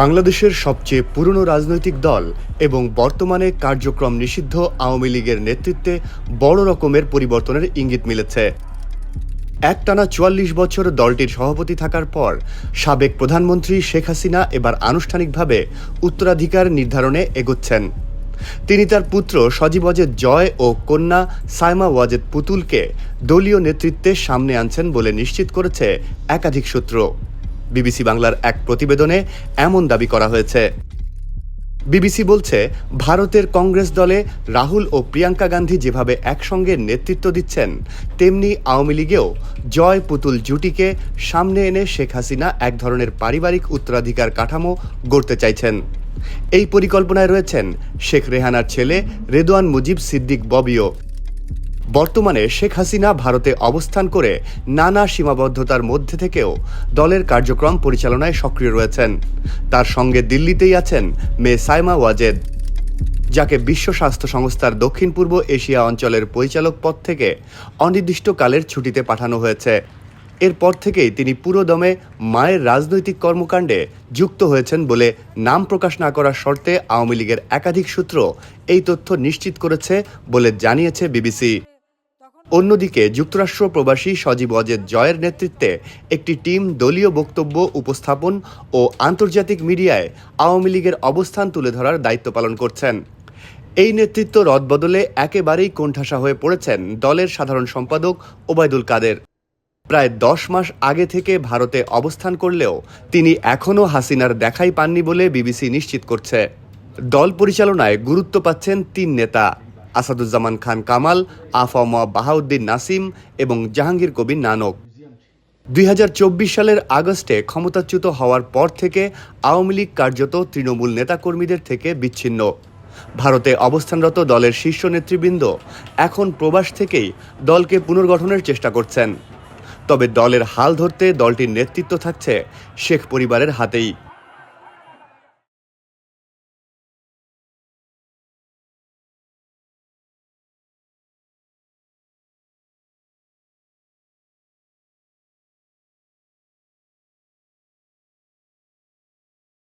বাংলাদেশের সবচেয়ে পুরনো রাজনৈতিক দল এবং বর্তমানে কার্যক্রম নিষিদ্ধ আওয়ামী লীগের নেতৃত্বে বড় রকমের পরিবর্তনের ইঙ্গিত মিলেছে। একটানা চুয়াল্লিশ বছর দলটির সভাপতি থাকার পর সাবেক প্রধানমন্ত্রী শেখ হাসিনা এবার আনুষ্ঠানিকভাবে উত্তরাধিকার নির্ধারণে এগোচ্ছেন। তিনি তার পুত্র সজীব ওয়াজেদ জয় ও কন্যা সাইমা ওয়াজেদ পুতুলকে দলীয় নেতৃত্বে সামনে আনছেন বলে নিশ্চিত করেছে একাধিক সূত্র। বিবিসি বাংলার এক প্রতিবেদনে এমন দাবি করা হয়েছে। বিবিসি বলছে, ভারতের কংগ্রেস দলে রাহুল ও প্রিয়াঙ্কা গান্ধী যেভাবে একসঙ্গে নেতৃত্ব দিচ্ছেন, তেমনি আওয়ামী লীগেও জয় পুতুল জুটিকে সামনে এনে শেখ হাসিনা এক ধরনের পারিবারিক উত্তরাধিকার কাঠামো গড়তে চাইছেন। এই পরিকল্পনায় রয়েছেন শেখ রেহানার ছেলে রেদওয়ান মুজিব সিদ্দিক ববিও। বর্তমানে শেখ হাসিনা ভারতে অবস্থান করে নানা সীমাবদ্ধতার মধ্যে থেকেও দলের কার্যক্রম পরিচালনায় সক্রিয় রয়েছেন। তার সঙ্গে দিল্লিতেই আছেন মেয়ে সাইমা ওয়াজেদ, যাকে বিশ্ব স্বাস্থ্য সংস্থার দক্ষিণ পূর্ব এশিয়া অঞ্চলের পরিচালক পদ থেকে অনির্দিষ্টকালের ছুটিতে পাঠানো হয়েছে। এরপর থেকেই তিনি পুরোদমে মায়ের রাজনৈতিক কর্মকাণ্ডে যুক্ত হয়েছেন বলে নাম প্রকাশ না করার শর্তে আওয়ামী লীগের একাধিক সূত্র এই তথ্য নিশ্চিত করেছে বলে জানিয়েছে বিবিসি। অন্যদিকে যুক্তরাষ্ট্র প্রবাসী সজীব অজেদ জয়ের নেতৃত্বে একটি টিম দলীয় বক্তব্য, উপস্থাপন ও আন্তর্জাতিক মিডিয়ায় আওয়ামী লীগের অবস্থান তুলে ধরার দায়িত্ব পালন করছেন। এই নেতৃত্ব রদবদলে একেবারেই কোণঠাসা হয়ে পড়েছেন দলের সাধারণ সম্পাদক ওবায়দুল কাদের। প্রায় দশ মাস আগে থেকে ভারতে অবস্থান করলেও তিনি এখনও হাসিনার দেখাই পাননি বলে বিবিসি নিশ্চিত করছে। দল পরিচালনায় গুরুত্ব পাচ্ছেন তিন নেতা। আসাদুজ্জামান খান কামাল আফম বাহাউদ্দিন নাসিম এবং জাহাঙ্গীর কবির নানক। দুই হাজার চব্বিশ সালের আগস্টে ক্ষমতাচ্যুত হওয়ার পর থেকে আওয়ামী লীগ কার্যত তৃণমূল নেতাকর্মীদের থেকে বিচ্ছিন্ন। ভারতে অবস্থানরত দলের শীর্ষ নেতৃবৃন্দ এখন প্রবাস থেকেই দলকে পুনর্গঠনের চেষ্টা করছেন। তবে দলের হাল ধরতে দলটির নেতৃত্ব থাকছে শেখ পরিবারের হাতেই।